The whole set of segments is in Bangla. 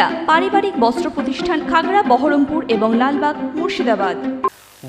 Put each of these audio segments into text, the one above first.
কবিতা পারিবারিক বস্ত্র প্রতিষ্ঠান খাগড়া, বহরমপুর এবং লালবাগ, মুর্শিদাবাদ।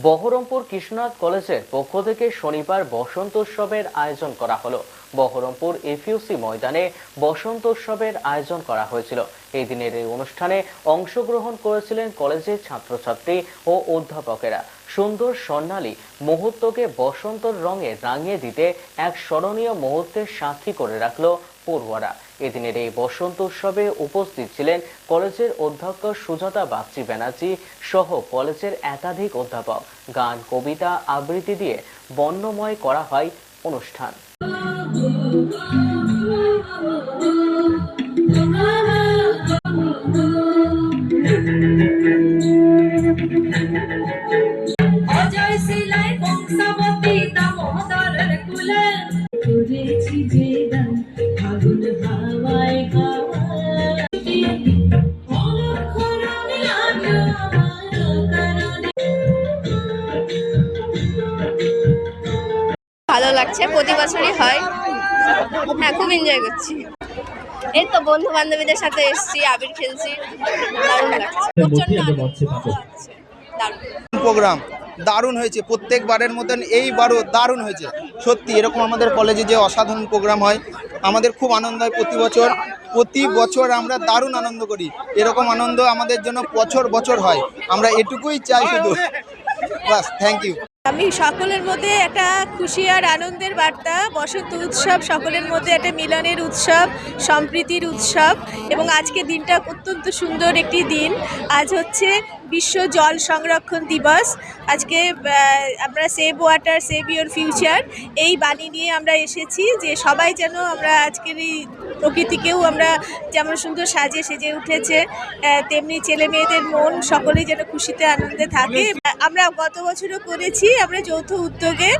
বহরমপুর কৃষ্ণনাথ কলেজের পক্ষ থেকে শনিবার বসন্ত উৎসবের আয়োজন করা হলো। বহরমপুর এফইউসি ময়দানে বসন্ত উৎসবের আয়োজন করা হয়েছিল। এই দিনের এই অনুষ্ঠানে অংশগ্রহণ করেছিলেন কলেজের ছাত্রছাত্রী ও অধ্যাপকেরা। সুন্দর স্বর্ণালী মুহূর্তকে বসন্তর রঙে রাঙিয়ে দিতে এক স্মরণীয় মুহূর্তের সাক্ষী করে রাখল পড়ুয়ারা। এদিনের এই বসন্ত উৎসবে উপস্থিত ছিলেন কলেজের অধ্যক্ষ সুজাতা বাগচি ব্যানার্জি সহ কলেজের একাধিক অধ্যাপক। গান, কবিতা আবৃত্তি দিয়ে বর্ণময় করা হয় অনুষ্ঠান। ভালো লাগছে প্রতি বছরই হয়। হ্যাঁ খুব এনজয় করছি। এই তো বন্ধু বান্ধবীদের সাথে এসেছি আবির খেলছি। দারুণ লাগছে। প্রচণ্ড প্রোগ্রাম দারুণ হয়েছে প্রত্যেকবারের মতন এইবারও দারুণ হয়েছে। সত্যি এরকম আমাদের কলেজে যে অসাধারণ প্রোগ্রাম হয় আমাদের খুব আনন্দ হয় প্রতি বছর। প্রতি বছর আমরা দারুণ আনন্দ করি। এরকম আনন্দ আমাদের জন্য বছর বছর হয়। আমরা এটুকুই চাই শুধু। বাস থ্যাংক ইউ আমি সকলের মধ্যে একটা খুশি আর আনন্দের বার্তা। বসন্ত উৎসব সকলের মধ্যে একটা মিলনের উৎসব, সম্প্রীতির উৎসব এবং আজকে দিনটা অত্যন্ত সুন্দর একটি দিন। আজ হচ্ছে বিশ্ব জল সংরক্ষণ দিবস। আজকে আমরা save water, save your future এই বাণী নিয়ে আমরা এসেছি যে সবাই যেন আমরা আজকের এই প্রকৃতিকেও আমরা যেমন সুন্দর সাজে সেজে উঠেছে তেমনি ছেলে মেয়েদের মন সকলেই যেন খুশিতে আনন্দে থাকে। আমরা গত বছরও করেছি, আমরা যৌথ উদ্যোগে,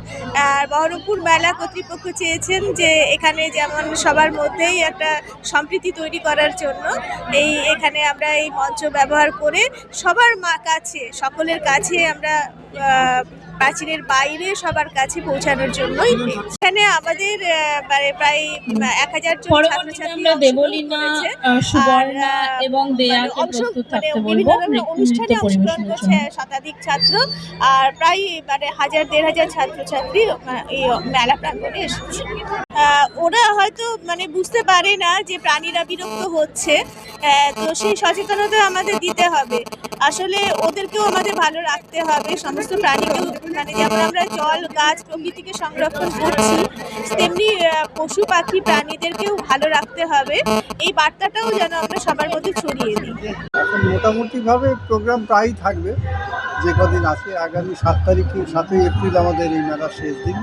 আর বহরমপুর মেলা কর্তৃপক্ষ চেয়েছেন যে এখানে যেমন সবার মধ্যেই একটা সম্প্রীতি তৈরি করার জন্য। এই এখানে আমরা এই মঞ্চ ব্যবহার করে সবার মা কাছে সকলের কাছে আমরা প্রাচীরের বাইরে সবার কাছে পৌঁছানোর জন্যই এখানে আমাদের মানে প্রায় এক হাজার মানে মানে অনুষ্ঠানে অংশগ্রহণ করছে শতাধিক ছাত্র। আর প্রায় মানে হাজার দেড় হাজার ছাত্রছাত্রী এই মেলা প্রাঙ্গণে এসেছে। ওরা হয়তো মানে বুঝতে পারে না যে প্রাণীরা বিরক্ত হচ্ছে। তো সেই সচেতনতা আমাদের দিতে হবে। আসলে ওদেরকেও আমাদের ভালো রাখতে হবে। সমস্ত প্রাণীকেও মানে যেমন আমরা জল, গাছ, প্রকৃতিকে সংরক্ষণ করছি, তেমনি পশু, পাখি, প্রাণীদেরকেও ভালো রাখতে হবে। এই বার্তাটাও যেন আমরা সবার মধ্যে ছড়িয়ে দিই। মোটামুটিভাবে প্রোগ্রাম প্রায়ই থাকবে। যে কদিন আছে, আগামী সাত তারিখ সাতই এপ্রিল আমাদের এই মেলার শেষ দিন।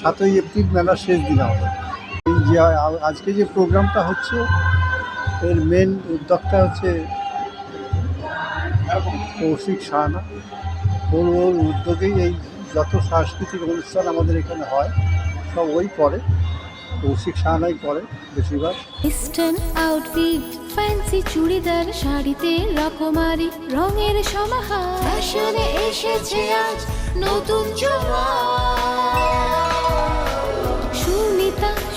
সাতই এপ্রিল মেলার শেষ দিন আমাদের। এই যে আজকে যে প্রোগ্রামটা হচ্ছে এর মেন উদ্যোক্তা হচ্ছে কৌশিক সাহানা। ওর ওর উদ্যোগেই এই যত সাংস্কৃতিক অনুষ্ঠান আমাদের এখানে হয় সব ওই করে। কৌশিক সাহানাই করে বেশিরভাগ। ইস্টার্ন আউটফিট ফ্যান্সি চুড়িদার শাড়িতে রকমারি রঙের সমাহার। ফ্যাশনে এসেছে আজ নতুন সুনিতা